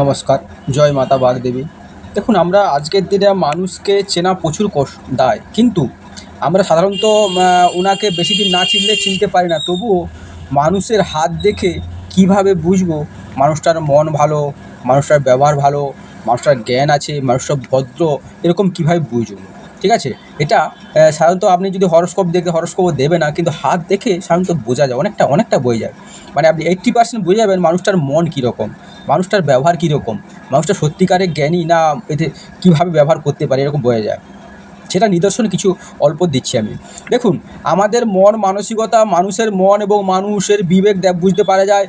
নমস্কার, জয় মাতা বাগদেবী। দেখুন, আমরা আজকের দিনে মানুষকে চেনা প্রচুর কষ্ট দায়, কিন্তু আমরা সাধারণত ওনাকে বেশি দিন না চিনলে চিনতে পারি না। তবুও মানুষের হাত দেখে কীভাবে বুঝব মানুষটার মন ভালো, মানুষটার ব্যবহার ভালো, মানুষটার জ্ঞান আছে, মানুষটা ভদ্র, এরকম কীভাবে বুঝব? ঠিক আছে? এটা সাধারণত আপনি যদি হরস্কোপ দেখে হরস্কোপও দেবে না, কিন্তু হাত দেখে সাধারণত বোঝা যায়, অনেকটা অনেকটা বোঝা যায়। মানে আপনি এইট্টি পার্সেন্ট বুঝে যাবেন মানুষটার মন কীরকম, মানুষটার ব্যবহার কীরকম, মানুষটা সত্যিকারের জ্ঞানী না এতে কীভাবে ব্যবহার করতে পারে, এরকম বোঝা যায়। সেটা নিদর্শন কিছু অল্প দিচ্ছি আমি। দেখুন, আমাদের মন মানসিকতা, মানুষের মন এবং মানুষের বিবেক বুঝতে পারা যায়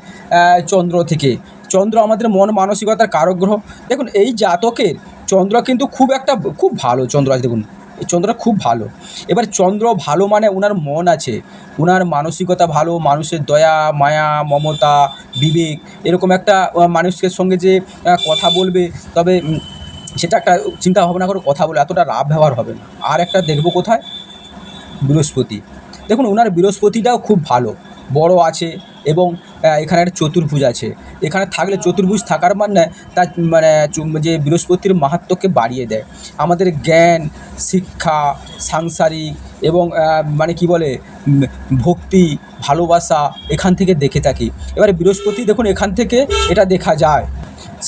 চন্দ্র থেকে। চন্দ্র আমাদের মন মানসিকতার কারক গ্রহ। দেখুন, এই জাতকের চন্দ্র কিন্তু খুব একটা, খুব ভালো চন্দ্র আছে, দেখুন। এই চন্দ্রটা খুব ভালো। এবার চন্দ্র ভালো মানে ওনার মন আছে। ওনার মানসিকতা ভালো, মানুষের দয়া, মায়া, মমতা, বিবেক, এরকম একটা মানুষের সঙ্গে যে কথা বলবে, তবে সেটা একটা চিন্তা ভাবনা করে কথা বলে, এতটা রাব ব্যবহার হবে না। আর একটা দেখব কোথায়? বৃহস্পতি। দেখুন ওনার বৃহস্পতিটাও খুব ভালো। বড় আছে এবং এখানে একটা চতুর্ভুজ আছে। এখানে থাকলে চতুর্ভুজ থাকার মানে তার মানে যে বৃহস্পতির মাহাত্ম্যকে বাড়িয়ে দেয়। আমাদের জ্ঞান, শিক্ষা, সাংসারিক এবং মানে কি বলে ভক্তি, ভালোবাসা এখান থেকে দেখে থাকি। এবারে বৃহস্পতি দেখুন, এখান থেকে এটা দেখা যায়।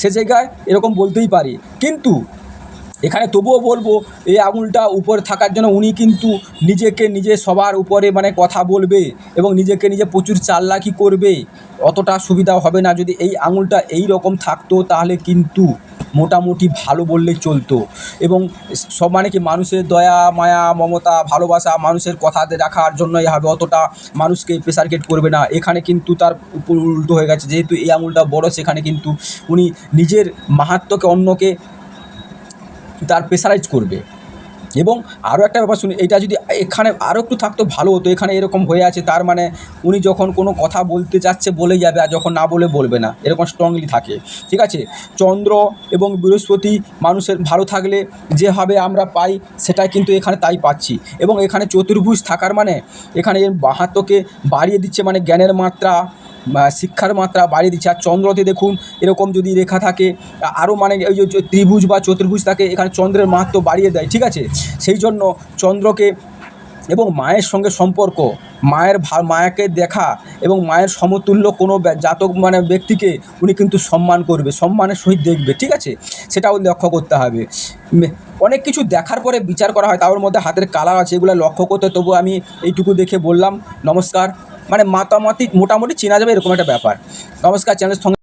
সে জায়গায় এরকম বলতেই পারি। কিন্তু এখানে তবুও বলব, এই আঙুলটা উপরে থাকার জন্য উনি কিন্তু নিজেকে নিজে সবার উপরে মানে কথা বলবে এবং নিজেকে নিজে প্রচুর চাল্লাকি করবে। অতটা সুবিধা হবে না যদি এই আঙুলটা এই রকম থাকতো তাহলে কিন্তু মোটামুটি ভালো বললেই চলতো। এবং সব মানে কি মানুষের দয়া, মায়া, মমতা, ভালোবাসা মানুষের কথা রাখার জন্যই হবে, অতটা মানুষকে প্রেসার গেট করবে না। এখানে কিন্তু তার উপর উল্টো হয়ে গেছে। যেহেতু এই আঙুলটা বড়, সেখানে কিন্তু উনি নিজের মাহাত্মকে অন্যকে তার প্রেসারাইজ করবে। এবং আরও একটা ব্যাপার শুনি, এটা যদি এখানে আরও একটু থাকতো ভালো হতো, এখানে এরকম হয়ে আছে, তার মানে উনি যখন কোনো কথা বলতে চাচ্ছে বলেই যাবে, আর যখন না বলে বলবে না, এরকম স্ট্রংলি থাকে। ঠিক আছে? চন্দ্র এবং বৃহস্পতি মানুষের ভালো থাকলে যেভাবে আমরা পাই, সেটাই কিন্তু এখানে তাই পাচ্ছি। এবং এখানে চতুর্ভুজ থাকার মানে এখানে এর বাহাত্মকে বাড়িয়ে দিচ্ছে মানে জ্ঞানের মাত্রা। শিক্ষার মাত্রা বাড়িয়ে দিচ্ছে। আর চন্দ্রতে দেখুন, এরকম যদি রেখা থাকে, আরও মানে ওই যে ত্রিভুজ বা চতুর্ভুজ থাকে, এখানে চন্দ্রের মাহাত্ম বাড়িয়ে দেয়, ঠিক আছে? সেই জন্য চন্দ্রকে এবং মায়ের সঙ্গে সম্পর্ক, মায়ের মায়াকে দেখা এবং মায়ের সমতুল্য কোনো জাতক মানে ব্যক্তিকে উনি কিন্তু সম্মান করবে, সম্মানের সহিত দেখবে, ঠিক আছে? সেটাও লক্ষ্য করতে হবে। অনেক কিছু দেখার পরে বিচার করা হয়, তার মধ্যে হাতের কালার আছে, এগুলো লক্ষ্য করতে তবু আমি এইটুকু দেখে বললাম, নমস্কার। মানে মাতামাতি মোটামুটি চেনা যাবে এরকম একটা ব্যাপার। নমস্কার চ্যানেল